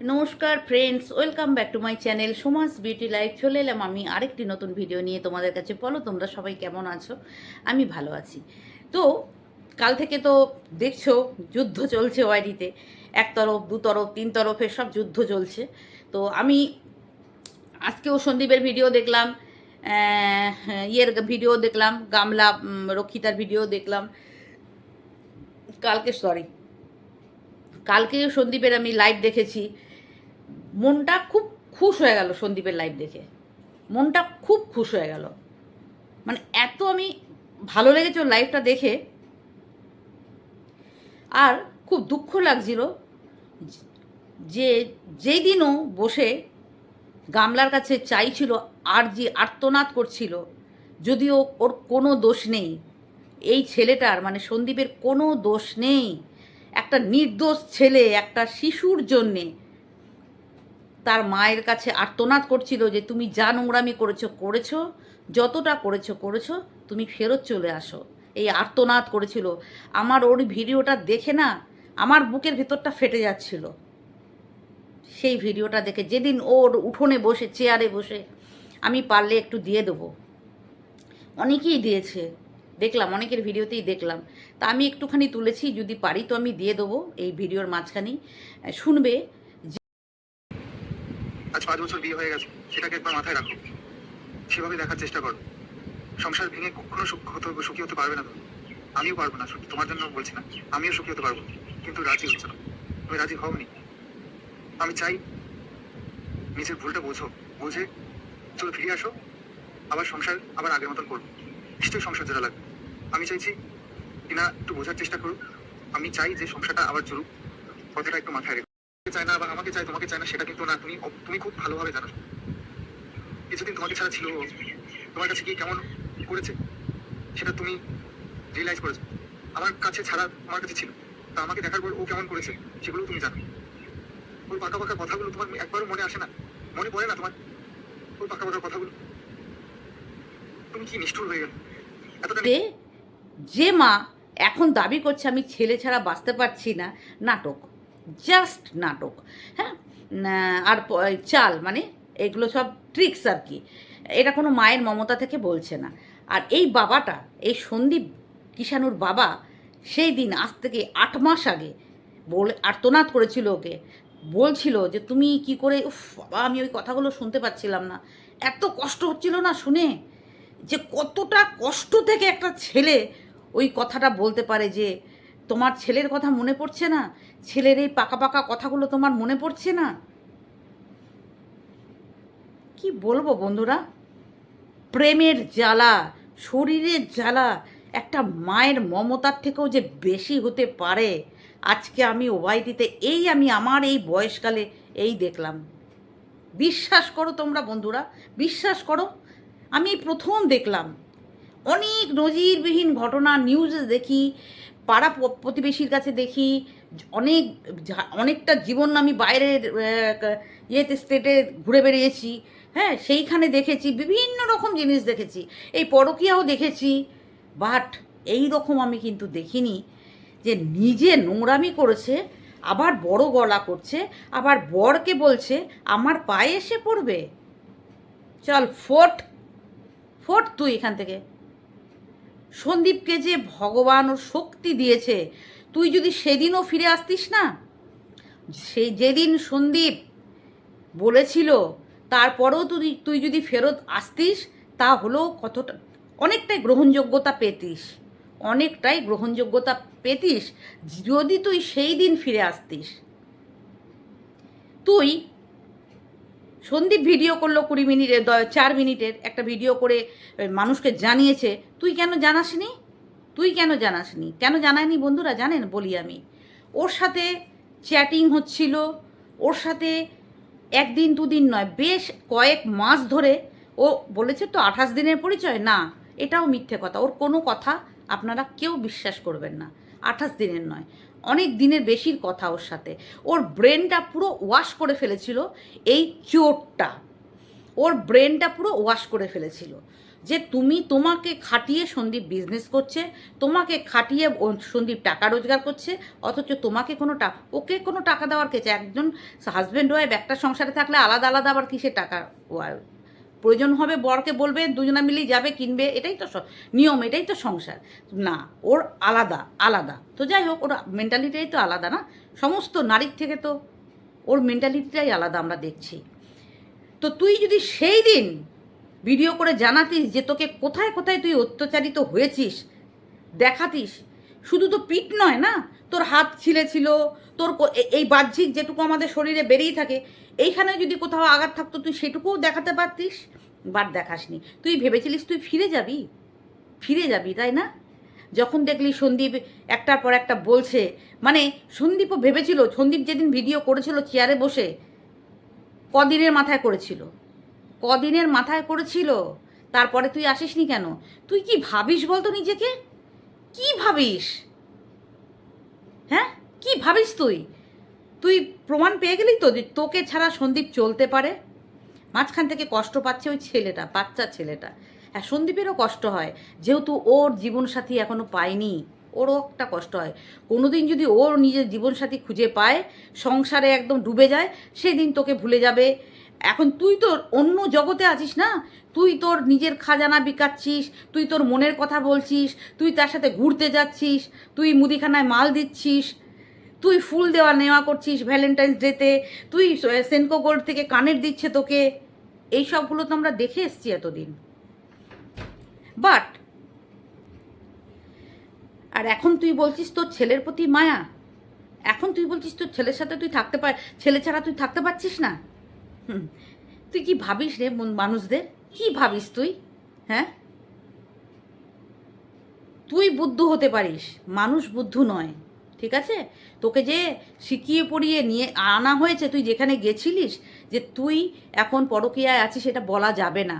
নমস্কার friends welcome back to my channel Soma's beauty life চলে এলাম আমি আরেকটি নতুন ভিডিও নিয়ে তোমাদের কাছে। বলো, তোমরা সবাই কেমন আছো? আমি ভালো আছি। তো, কাল থেকে তো দেখছ, যুদ্ধ চলছে ওয়াইডিতে এক তরফ, দু তরফ, তিন তরফের সব যুদ্ধ চলছে। তো আমি আজকেও সন্দীপের ভিডিও দেখলাম ইয়ের ভিডিও দেখলাম, গামলা রক্ষিতার ভিডিও দেখলাম। কালকে সরি কালকে সন্দীপের আমি লাইভ দেখেছি। মনটা খুব খুশ হয়ে গেল সন্দীপের লাইভ দেখে। মনটা খুব খুশ হয়ে গেল। মানে এত আমি ভালো লেগেছে ওর লাইভটা দেখে। আর খুব দুঃখ লাগছিল যে যেই দিনও বসে গামলার কাছে চাইছিল আর যে আর্তনাদ করছিল, যদিও ওর কোনো দোষ নেই। এই ছেলেটার মানে সন্দীপের কোনো দোষ নেই। একটা নির্দোষ ছেলে, একটা শিশুর জন্যে তার মায়ের কাছে আর্তনাদ করছিল যে তুমি যা নোংরামি করেছ করেছ, যতটা করেছ করেছ, তুমি ফেরত চলে আসো। এই আর্তনাদ করেছিল। আমার ওর ভিডিওটা দেখে না, আমার বুকের ভেতরটা ফেটে যাচ্ছিল। সেই ভিডিওটা দেখে যেদিন ওর উঠোনে বসে, চেয়ারে বসে, আমি পারলে একটু দিয়ে দেবো। অনেকেই দিয়েছে। দেখলাম, অনেকের ভিডিওতেই দেখলাম। তা আমি একটুখানি তুলেছি, যদি পারি তো আমি দিয়ে দেবো এই ভিডিওর মাঝখানেই। শুনবে পাঁচ বছর বিয়ে হয়ে গেছে, সেটাকে একবার মাথায় রাখো। সেভাবে দেখার চেষ্টা করো। সংসার ভেঙে কখনো সুখ হতে সুখী হতে পারবে না তুমি। আমিও পারব না তোমার জন্য বলছি না। আমিও সুখী হতে পারব, কিন্তু রাজি হচ্ছে না। তুমি রাজি হওনি। আমি চাই নিজের ভুলটা বোঝো, বুঝে চলো ফিরে আসো, আবার সংসার আবার আগের মতন করব নিশ্চয়ই সংসার যারা লাগবে। আমি চাইছি কিনা একটু বোঝার চেষ্টা করুক। আমি চাই যে সংসারটা আবার চলুক, কথাটা একটু মাথায় রেখো। চায় না বা আমাকে চায়, তোমাকে চায় না, সেটা কিন্তু না। তুমি তুমি খুব ভালোভাবে জানো। কিছুদিন তোমাকে ছাড়া ছিল তোমার কাছে কি কেমন করেছে? সেটা তুমি রিয়েলাইজ করেছ। আমার কাছে ছাড়া তোমার কাছে ছিল। তা আমাকে দেখার পর ও কেমন করেছে, সেগুলো তুমি জানো। ওর পাকা পাকা কথাগুলো তোমার একবারও মনে আসে না। মনে পড়ে না তোমার ওর পাকা পাকা কথাগুলো? তুমি কি নিষ্ঠুর হয়ে গেল? যে মা এখন দাবি করছে আমি ছেলে ছাড়া বাঁচতে পারছি না, নাটক। জাস্ট নাটক হ্যাঁ? আর চাল মানে এগুলো সব ট্রিক্স আর কি। এটা কোনো মায়ের মমতা থেকে বলছে না। আর এই বাবাটা, এই সন্দীপ কিষাণুর বাবা, সেই দিন, আজ থেকে আট মাস আগে বলে, আর্তনাদ করেছিল ওকে। বলছিল যে, তুমি কি করে বাবা, আমি ওই কথাগুলো শুনতে পাচ্ছিলাম না। এত কষ্ট হচ্ছিল না শুনে যে, কতটা কষ্ট থেকে একটা ছেলে ওই কথাটা বলতে পারে যে তোমার ছেলের কথা মনে পড়ছে না? ছেলের এই পাকা পাকা কথাগুলো তোমার মনে পড়ছে না? কি বলব বন্ধুরা? প্রেমের জ্বালা, শরীরের জ্বালা, একটা মায়ের মমতার থেকেও যে বেশি হতে পারে, আজকে আমি ওয়াইটিতে এই আমি আমার এই বয়সকালে এই দেখলাম। বিশ্বাস করো তোমরা বন্ধুরা, বিশ্বাস করো, আমি প্রথম দেখলাম। অনেক নজিরবিহীন ঘটনা নিউজে দেখি পাড়া প্রতিবেশীর কাছে দেখি অনেক অনেকটা জীবন আমি বাইরের ইয়েতে, স্টেটে ঘুরে বেরিয়েছি হ্যাঁ সেইখানে দেখেছি, বিভিন্ন রকম জিনিস দেখেছি। এই পরকীয়াও দেখেছি। বাট এই রকম আমি কিন্তু দেখিনি যে নিজে নোংরামি করেছে, আবার বড় গলা করছে, আবার বরকে বলছে, আমার পায়ে এসে পড়বে। চল, ফোট ফোট তুই এখান থেকে। সন্দীপকে যে ভগবান ওর শক্তি দিয়েছে, তুই যদি সেদিনও ফিরে আসতিস না? সেই যেদিন সন্দীপ বলেছিল, তারপরেও তুই তুই যদি ফেরত আসতিস, তা হলেও কতটা, অনেকটাই গ্রহণযোগ্যতা পেতিস। অনেকটাই গ্রহণযোগ্যতা পেতিস যদি তুই সেই দিন ফিরে আসতিস। তুই সন্দীপ ভিডিও করল কুড়ি মিনিটের চার মিনিটের একটা ভিডিও করে মানুষকে জানিয়েছে, তুই কেন জানাসনি? তুই কেন জানাসনি? কেন জানায়নি বন্ধুরা? জানেন? বলি আমি। ওর সাথে চ্যাটিং হচ্ছিল, ওর সাথে একদিন দুদিন নয়, বেশ কয়েক মাস ধরে, ও বলেছে তো আঠাশ দিনের পরিচয়? না, এটাও মিথ্যে কথা। ওর কোনো কথা আপনারা কেউ বিশ্বাস করবেন না। আঠাশ দিনের নয়। অনেক দিনের বেশির কথা ওর সাথে। ওর ব্রেনটা পুরো ওয়াশ করে ফেলেছিল এই চোটটা। ওর ব্রেনটা পুরো ওয়াশ করে ফেলেছিল যে তুমি তোমাকে খাটিয়ে সন্দীপ বিজনেস করছে, তোমাকে খাটিয়ে সন্দীপ টাকা রোজগার করছে, অথচ তোমাকে কোনো টাকা ওকে কোনো টাকা দেওয়ার কেছে। একজন হাজব্যান্ড ওয়াইফ একটা সংসারে থাকলে আলাদা আলাদা আবার কিসে টাকা প্রয়োজন হবে বরকে বলবে, দুজনা মিলেই যাবে, কিনবে, এটাই তো নিয়ম, এটাই তো সংসার। না, ওর আলাদা আলাদা। তো যাই হোক, ওর মেন্টালিটিটাই তো আলাদা না? সমস্ত নারীর থেকে তো ওর মেন্টালিটিটাই আলাদা আমরা দেখছি। তো তুই যদি সেই দিন ভিডিও করে জানাতিস যে তোকে কোথায় কোথায় তুই অত্যাচারিত হয়েছিস, দেখাতিস শুধু তো পিঠ নয় না? তোর হাত ছিঁড়েছিল তোর এই বাহ্যিক যেটুকু আমাদের শরীরে বেরিয়ে থাকে, এইখানে যদি কোথাও আঘাত থাকতো, তুই সেটুকুও দেখাতে পারতিস? বাট দেখাসনি। তুই ভেবেছিলিস তুই ফিরে যাবি? ফিরে যাবি, তাই না? যখন দেখলি সন্দীপ একটার পর একটা বলছে মানে সন্দীপও ভেবেছিল, সন্দীপ যেদিন ভিডিও করেছিল চেয়ারে বসে, কদিনের মাথায় করেছিল। কদিনের মাথায় করেছিল, তারপরে তুই আসিসনি কেন? তুই কি ভাবিস বলতো নিজেকে? কি ভাবিস? হ্যাঁ? কি ভাবিস তুই? তুই প্রমাণ পেয়ে গেলি তো যে তোকে ছাড়া সন্দীপ চলতে পারে? মাঝখান থেকে কষ্ট পাচ্ছে ওই ছেলেটা, বাচ্চা ছেলেটা। হ্যাঁ সন্দীপেরও কষ্ট হয়। যেহেতু ওর জীবনসাথী এখনও পায়নি, ওরও একটা কষ্ট হয়। কোনোদিন যদি ওর নিজের জীবনসাথী খুঁজে পায়, সংসারে একদম ডুবে যায়, সেদিন তোকে ভুলে যাবে। এখন তুই তো অন্য জগতে আছিস না? তুই তোর নিজের খাজানা বিকাচ্ছিস, তুই তোর মনের কথা বলছিস, তুই তার সাথে ঘুরতে যাচ্ছিস, তুই মুদিখানায় মাল দিচ্ছিস, তুই ফুল দেওয়া নেওয়া করছিস ভ্যালেন্টাইন্স ডেতে তুই সেনকো গোল্ড থেকে কানের দিচ্ছে তোকে। এই সবগুলো তো আমরা দেখে এসছি এতদিন। বাট আর এখন তুই বলছিস তোর ছেলের প্রতি মায়া? এখন তুই বলছিস তোর ছেলের সাথে তুই থাকতে পার ছেলে ছাড়া তুই থাকতে পারছিস না? তুই কি ভাবিস রে মানুষদের? কি ভাবিস তুই? হ্যাঁ? তুই বুদ্ধ হতে পারিস, মানুষ বুদ্ধ নয়, ঠিক আছে? তোকে যে শিখিয়ে পড়িয়ে নিয়ে আনা হয়েছে, তুই যেখানে গেছিলিস, যে তুই এখন পরকীয়ায় আছিস, সেটা বলা যাবে না।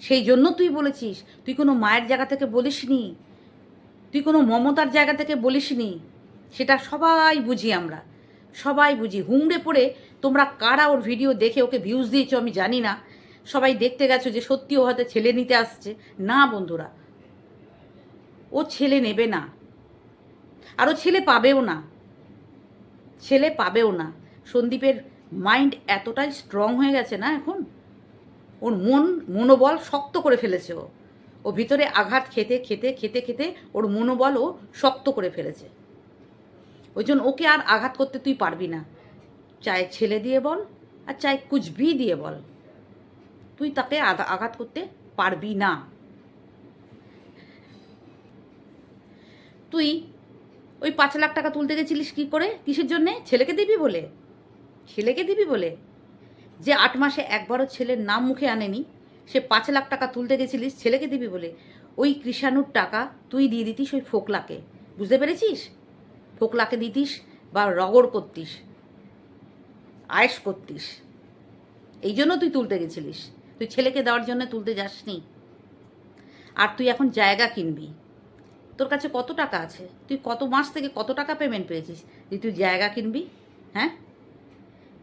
সেই জন্য তুই বলেছিস, তুই কোনো মায়ের জায়গা থেকে বলিসনি? তুই কোনো মমতার জায়গা থেকে বলিসনি? সেটা সবাই বুঝি আমরা, সবাই বুঝি। হুমড়ে পড়ে তোমরা কারা? ওর ভিডিও দেখে ওকে ভিউজ দিয়েছ, আমি জানি না। সবাই দেখতে গেছো যে সত্যি ও হয়তো ছেলে নিতে আসছে। না, বন্ধুরা। ও ছেলে নেবে না। আর ও ছেলে পাবেও না। ছেলে পাবেও না। সন্দীপের মাইন্ড এতটাই স্ট্রং হয়ে গেছে না এখন? ওর মন মনোবল শক্ত করে ফেলেছে ও। ও ভিতরে আঘাত খেতে খেতে খেতে খেতে ওর মনোবল ও শক্ত করে ফেলেছে। ওই জন্য ওকে আর আঘাত করতে তুই পারবি না। চায় ছেলে দিয়ে বল আর চায় কুচবি দিয়ে বল। তুই তাকে আঘা- আঘাত করতে পারবি না। তুই ওই পাঁচ লাখ টাকা তুলতে গেছিলিস কি করে? কিসের জন্যে? ছেলেকে দিবি বলে? ছেলেকে দিবি বলে? যে আট মাসে একবারও ছেলের নাম মুখে আনেনি, সে পাঁচ লাখ টাকা তুলতে গেছিলিস, ছেলেকে দিবি বলে? ওই কৃষাণুর টাকা তুই দিয়ে দিতিস ওই ফোকলাকে। বুঝতে পেরেছিস? ফোকলাকে দিতিস বা রগড় করতিস আয়েস করতিস। এই জন্য তুই তুলতে গেছিলিস। তুই ছেলেকে দেওয়ার জন্য তুলতে যাসনি। আর তুই এখন জায়গা কিনবি। তোর কাছে কত টাকা আছে? তুই কত মাস থেকে কত টাকা পেমেন্ট পেয়েছিস? যে তুই জায়গা কিনবি হ্যাঁ?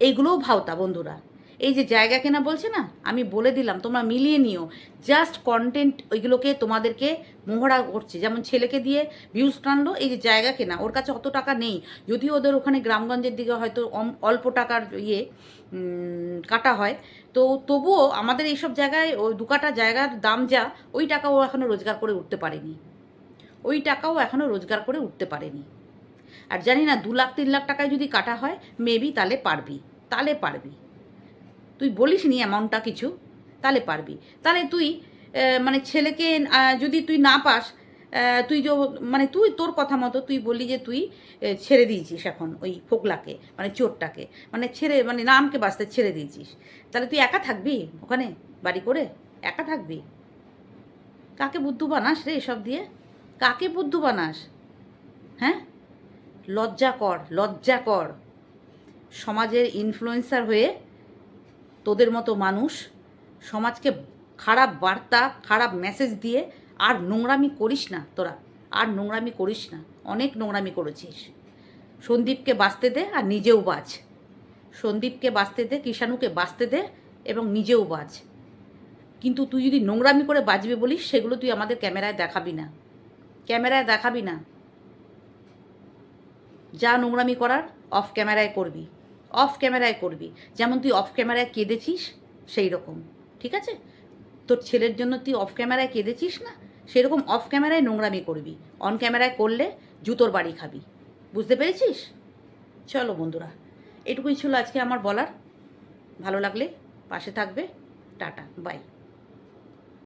এইগুলোও ভাওতা বন্ধুরা। এই যে জায়গা কেনা বলছে না, আমি বলে দিলাম, তোমরা মিলিয়ে নিও। জাস্ট কন্টেন্ট ওইগুলোকে তোমাদেরকে মোহরা করছে। যেমন ছেলেকে দিয়ে ভিউজ টানলো, এই যে জায়গা কেনা, ওর কাছে অত টাকা নেই। যদিও ওদের ওখানে গ্রামগঞ্জের দিকে হয়তো অল্প টাকার ইয়ে কাটা হয়। তো তবুও আমাদের এইসব জায়গায় ওই দু কাটা জায়গার দাম যা, ওই টাকা ও এখনও রোজগার করে উঠতে পারেনি। ওই টাকাও এখনও রোজগার করে উঠতে পারেনি। আর জানি না, দু লাখ, তিন লাখ টাকায় যদি কাটা হয় মেবি তাহলে পারবি তাহলে পারবি। তুই বলিস নি অ্যামাউন্টটা কিছু, তাহলে পারবি। তাহলে তুই মানে ছেলেকে যদি তুই না পাস তুই যে মানে তুই তোর কথা মতো তুই বললি যে তুই ছেড়ে দিয়েছিস এখন ওই ফোকলাকে মানে চোরটাকে মানে ছেড়ে মানে নামকে বাঁচতে ছেড়ে দিয়েছিস। তাহলে তুই একা থাকবি ওখানে, বাড়ি করে? একা থাকবি? কাকে বুদ্ধু বানাস রে এসব দিয়ে? কাকে বুদ্ধু বানাস? হ্যাঁ? লজ্জা কর লজ্জা কর। সমাজের ইনফ্লুয়েন্সার হয়ে তোদের মতো মানুষ সমাজকে খারাপ বার্তা, খারাপ মেসেজ দিয়ে আর নোংরামি করিস না তোরা। আর নোংরামি করিস না। অনেক নোংরামি করেছিস। সন্দীপকে বাঁচতে দে আর নিজেও বাঁচ। সন্দীপকে বাঁচতে দে, কিষাণুকে বাঁচতে দে এবং নিজেও বাঁচ। কিন্তু তুই যদি নোংরামি করে বাজবে বলিস, সেগুলো তুই আমাদের ক্যামেরায় দেখাবি না। ক্যামেরায় দেখাবি না। যা নোংরামি করার অফ ক্যামেরায় করবি। অফ ক্যামেরায় করবি। যেমন তুই অফ ক্যামেরায় কেঁদেছিস, সেই রকম। ঠিক আছে? তোর ছেলের জন্য তুই অফ ক্যামেরায় কেঁদেছিস না, সেরকম অফ ক্যামেরায় নোংরামি করবি। অন ক্যামেরায় করলে জুতোর বাড়ি খাবি। বুঝতে পেরেছিস? চলো বন্ধুরা, এটুকুই ছিল আজকে আমার বলার। ভালো লাগলে পাশে থাকবে। Tata bye